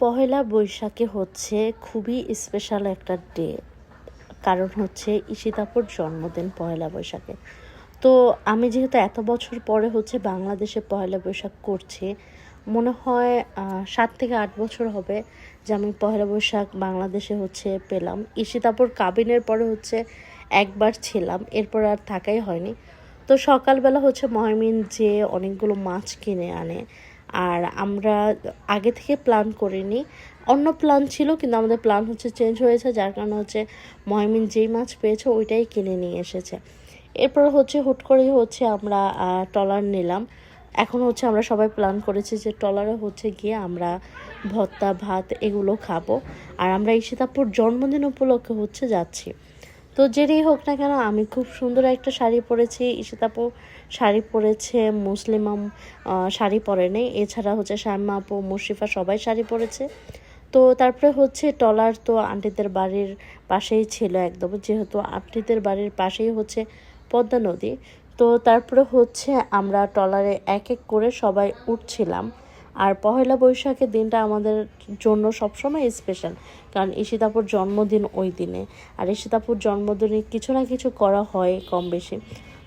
পহেলা বৈশাখে হচ্ছে খুবই স্পেশাল একটা ডে কারণ হচ্ছে ঈশিতাপুর জন্মদিন পহেলা বৈশাখে। তো আমি যেহেতু এত বছর পরে হচ্ছে বাংলাদেশে পহেলা বৈশাখ করছি, মনে হয় সাত থেকে আট বছর হবে যে আমি পহেলা বৈশাখ বাংলাদেশে হচ্ছে পেলাম। ঈশিতাপুর কাবিনের পরে হচ্ছে একবার ছিলাম, এরপর আর থাকাই হয়নি। তো সকালবেলা হচ্ছে ময়মিন যে অনেকগুলো মাছ কিনে আনে আর আমরা আগে থেকে প্ল্যান করিনি। অন্য প্ল্যান ছিল, কিন্তু আমাদের প্ল্যান হচ্ছে চেঞ্জ হয়েছে, যার কারণে হচ্ছে ময়মিন যেই মাছ পেয়েছে ওইটাই কিনে নিয়ে এসেছে। এরপর হচ্ছে হুট করেই হচ্ছে আমরা ট্রলার নিলাম। এখন হচ্ছে আমরা সবাই প্ল্যান করেছি যে ট্রলারে হচ্ছে গিয়ে আমরা ভর্তা, ভাত এগুলো খাব। আর আমরা ঈশিতাপুর জন্মদিন উপলক্ষে হচ্ছে যাচ্ছি। তো যেটাই হোক না কেন আমি খুব সুন্দর একটা শাড়ি পরেছি। ঈশিতাপু শাড়ি পরেছে মুসলিমাম আহ, শাড়ি পরেনি এছাড়া হচ্ছে শ্যামা আপু মুশরিফা সবাই শাড়ি পরেছে। তো তারপরে হচ্ছে টলার তো আন্টিদের বাড়ির পাশেই ছিল একদম যেহেতু আন্টিদের বাড়ির পাশেই হচ্ছে পদ্মা নদী। তো তারপরে হচ্ছে আমরা টলারে এক এক করে সবাই উঠছিলাম। আর পহেলা বৈশাখের দিনটা আমাদের জন্য সবসময় স্পেশাল কারণ ঈশিতাপুর জন্মদিন ওই দিনে। আর ঈশিতাপুর জন্মদিনে কিছু না কিছু করা হয় কম বেশি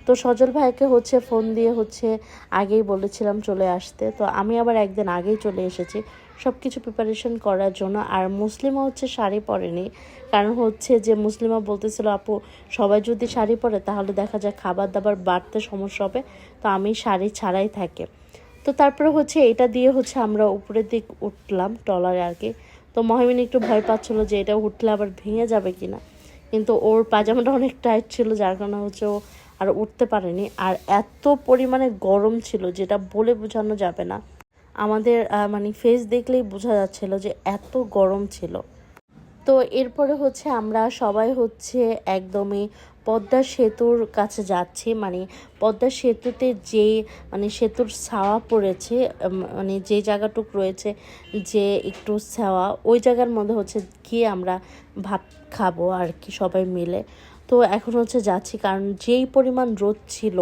তো সজল ভাইকে হচ্ছে ফোন দিয়ে হচ্ছে আগেই বলেছিলাম চলে আসতে। তো আমি আবার একদিন আগেই চলে এসেছি। সব কিছু প্রিপারেশন করার জন্য। আর মুসলিমা হচ্ছে শাড়ি পরেনি। কারণ হচ্ছে যে মুসলিমা বলতেছিল, আপু, সবাই যদি শাড়ি পরে তাহলে দেখা যায় খাবার দাবার বাড়তে সমস্যা হবে। তো আমি শাড়ি ছাড়াই থাকি। তো তারপরে হচ্ছে এটা দিয়ে হচ্ছে আমরা উপরের দিক উঠলাম টলারে আর কি। তো মহিমিন একটু ভয় পাচ্ছিলো যে এটা উঠলে আবার ভেঙে যাবে কিনা। কিন্তু ওর পাজামাটা অনেক টাইট ছিল, যার কারণে হচ্ছে ও আর উঠতে পারেনি। আর এত পরিমাণে গরম ছিল যেটা বলে বোঝানো যাবে না। আমাদের মানে ফেস দেখলেই বোঝা যাচ্ছিল যে এত গরম ছিল। তো এরপরে হচ্ছে আমরা সবাই হচ্ছে একদমই পদ্মা সেতুর কাছে যাচ্ছে মানে পদ্মা সেতুতে যে মানে সেতুর ছাওয়া পড়েছে মানে যে জায়গাটুক রয়েছে যে একটু ছাওয়া, ওই জায়গার মধ্যে হচ্ছে গিয়ে আমরা ভাত খাব আর কি সবাই মিলে। তো এখন হচ্ছে যাচ্ছি, কারণ যেই পরিমাণ রোদ ছিল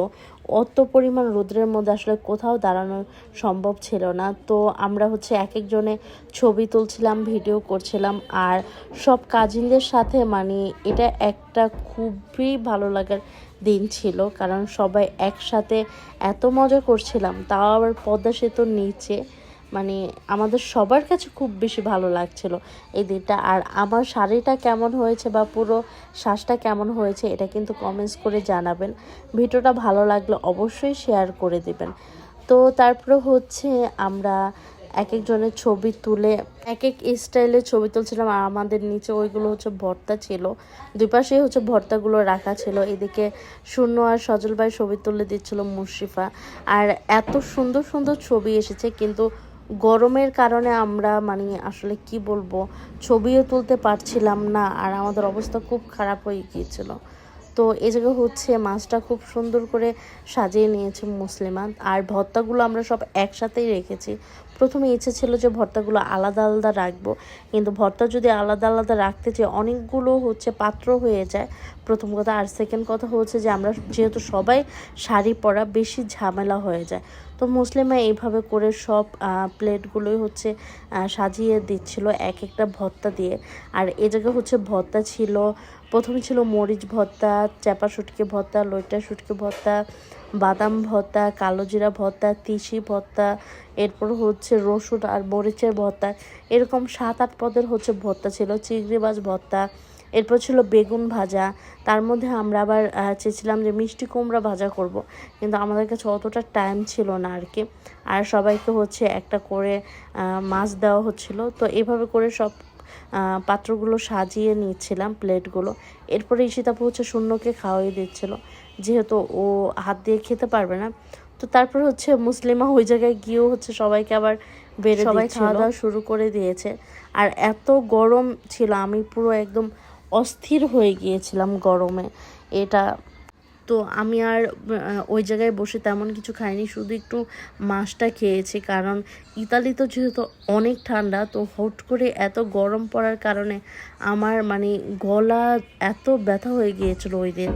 অত পরিমাণ রোদ্রের মধ্যে আসলে কোথাও দাঁড়ানো সম্ভব ছিল না। তো আমরা হচ্ছে এক একজনে ছবি তুলছিলাম ভিডিও করছিলাম আর সব কাজিনদের সাথে মানে এটা একটা খুবই ভালো লাগার দিন ছিল কারণ সবাই একসাথে এত মজা করছিলাম। তাও আবার পদ্মা সেতুর নিচে মানে আমাদের সবার কাছে খুব বেশি ভালো লাগছিল এই দিনটা। আর আমার শাড়িটা কেমন হয়েছে বা পুরো শ্বাসটা কেমন হয়েছে এটা কিন্তু কমেন্টস করে জানাবেন। ভিডিওটা ভালো লাগলে অবশ্যই শেয়ার করে দেবেন। তো তারপরে হচ্ছে আমরা এক একজনের ছবি তুলে, এক এক স্টাইলে ছবি তুলছিলাম আর আমাদের নিচে ওইগুলো হচ্ছে ভর্তা ছিল। দুই পাশেই হচ্ছে ভর্তাগুলো রাখা ছিল। এদিকে শূন্য আর সজল ভাই ছবি তুলে দিচ্ছিল মুশরিফা আর এত সুন্দর সুন্দর ছবি এসেছে কিন্তু গরমের কারণে আমরা মানে আসলে কি বলব, ছবিও তুলতে পারছিলাম না আর আমাদের অবস্থা খুব খারাপ হয়ে গিয়েছিল। তো এই জায়গায় হচ্ছে মাছটা খুব সুন্দর করে সাজিয়ে নিয়েছে মুসলিমা। আর ভর্তাগুলো আমরা সব একসাথেই রেখেছি। প্রথমে ইচ্ছে ছিল যে ভর্তাগুলো আলাদা আলাদা রাখব। কিন্তু ভর্তা যদি আলাদা আলাদা রাখতে চাই অনেকগুলো হচ্ছে পাত্র হয়ে যায় প্রথম কথা আর সেকেন্ড কথা হচ্ছে যে আমরা যেহেতু সবাই শাড়ি পরা বেশি ঝামেলা হয়ে যায়। তো মুসলিমা এইভাবে করে সব প্লেটগুলোই হচ্ছে সাজিয়ে দিচ্ছিল এক একটা ভর্তা দিয়ে। আর এ জায়গায় হচ্ছে ভর্তা ছিল, প্রথমে ছিল মরিচ ভর্তা চাপা শুটকি ভর্তা লইটা শুটকি ভর্তা বাদাম ভর্তা কালো জিরা ভর্তা তিসি ভর্তা এরপর হচ্ছে রসুন আর মরিচের ভর্তা এরকম সাত আট পদের হচ্ছে ভর্তা ছিল, চিংড়ি মাছ ভর্তা এরপর ছিল বেগুন ভাজা। তার মধ্যে আমরা আবার চেয়েছিলাম যে মিষ্টি কুমড়া ভাজা করব। কিন্তু আমাদের কাছে অতটা টাইম ছিল না আর কি। আর সবাইকে হচ্ছে একটা করে মাছ দেওয়া হচ্ছিল। তো এভাবে করে সব পাত্রগুলো সাজিয়ে নিচ্ছিলাম প্লেটগুলো। এরপরে ঈশিতাপু হচ্ছে শূন্যকে খাওয়াই দিচ্ছিল। যেহেতু ও হাত দিয়ে খেতে পারবে না। তো তারপর হচ্ছে মুসলিমা ওই জায়গায় গিয়েও হচ্ছে সবাইকে আবার বেড়ে সবাই খাওয়া দাওয়া শুরু করে দিয়েছে। আর এত গরম ছিল আমি পুরো একদম অস্থির হয়ে গিয়েছিলাম গরমে। এটা তো আমি আর ওই জায়গায় বসে তেমন কিছু খাইনি, শুধু একটু মাছটা খেয়েছি। কারণ ইতালি তো যেহেতু অনেক ঠান্ডা, তো হুট করে এত গরম পড়ার কারণে আমার মানে গলা এত ব্যথা হয়ে গিয়েছিল ওই দিন।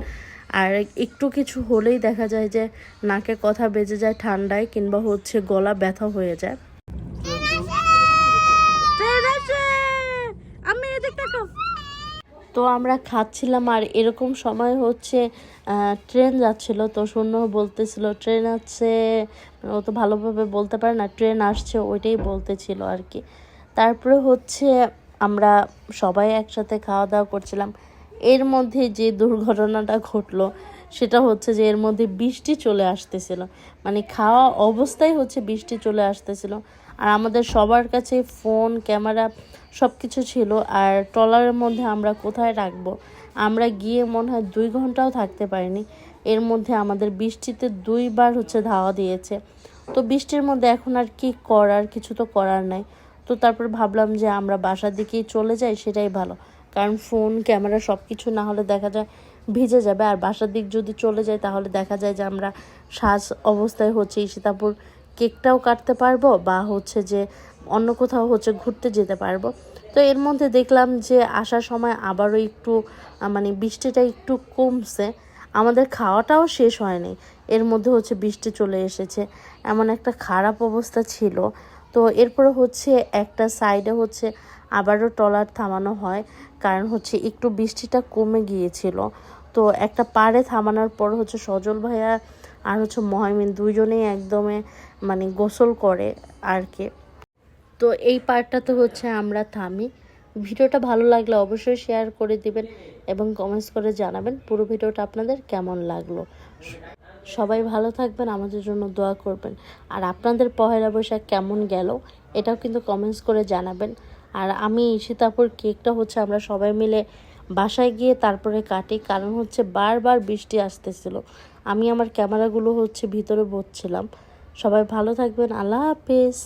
আর একটু কিছু হলেই দেখা যায় যে নাকে কথা বেজে যায় ঠান্ডায়, কিংবা হচ্ছে গলা ব্যথা হয়ে যায়। তো আমরা খাচ্ছিলাম আর এরকম সময় হচ্ছে ট্রেন যাচ্ছিল। তো শূন্য বলতেছিল, ট্রেন আছে। ও তো ভালোভাবে বলতে পারে না, ট্রেন আসছে। ওইটাই বলতেছিল আর কি। তারপরে হচ্ছে আমরা সবাই একসাথে খাওয়া দাওয়া করছিলাম। এর মধ্যে যে দুর্ঘটনাটা ঘটলো সেটা হচ্ছে যে এর মধ্যে বৃষ্টি চলে আসতেছিল। মানে খাওয়া অবস্থায় হচ্ছে বৃষ্টি চলে আসতেছিল। আর আমাদের সবার কাছে ফোন, ক্যামেরা সব কিছু ছিল। আর ট্রলারের মধ্যে আমরা কোথায় রাখব? আমরা গিয়ে মনে হয় দুই ঘন্টাও থাকতে পারিনি। এর মধ্যে আমাদের বৃষ্টিতে দুইবার হচ্ছে ধাওয়া দিয়েছে। তো বৃষ্টির মধ্যে এখন আর কি করার? কিছু তো করার নাই। তো তারপর ভাবলাম যে আমরা বাসার দিকেই চলে যাই, সেটাই ভালো। কারণ ফোন, ক্যামেরা সব কিছু না হলে দেখা যায় ভিজে যাবে। আর বাসার দিক যদি চলে যায়, তাহলে দেখা যায় যে আমরা শ্বাস অবস্থায় হচ্ছে সীতাপুর কেকটাও কাটতে পারব বা হচ্ছে যে অন্য কোথাও হচ্ছে ঘুরতে যেতে পারব। তো এর মধ্যে দেখলাম যে আসার সময় আবারও একটু মানে বৃষ্টিটা একটু কমছে। আমাদের খাওয়াটাও শেষ হয়নি। এর মধ্যে হচ্ছে বৃষ্টি চলে এসেছে। এমন একটা খারাপ অবস্থা ছিল। তো এরপরে হচ্ছে একটা সাইডে হচ্ছে আবারও ট্রলার থামানো হয়, কারণ হচ্ছে একটু বৃষ্টিটা কমে গিয়েছিল। তো একটা পাড়ে থামানোর পর হচ্ছে সজল ভাইয়া আর হচ্ছে মহামিন দুইজনেই একদমে মানে গোসল করে আর কি। তো এই পার্টটাতে হচ্ছে আমরা থামি। ভিডিওটা ভালো লাগলে অবশ্যই শেয়ার করে দিবেন এবং কমেন্টস করে জানাবেন পুরো ভিডিওটা আপনাদের কেমন লাগল। সবাই ভালো থাকবেন, আমাদের জন্য দোয়া করবেন। আর আপনাদের পহেলা বৈশাখ কেমন গেল, এটাও কিন্তু কমেন্টস করে জানাবেন। আর আমি সীতাপুর কেকটা হচ্ছে আমরা সবাই মিলে বাসায় গিয়ে তারপরে কাটি। কারণ হচ্ছে বারবার বৃষ্টি আসতেছিল। আমি আমার ক্যামেরাগুলো হচ্ছে ভিতরে বসছিলাম। সবাই ভালো থাকবেন। আল্লাহ হাফেজ।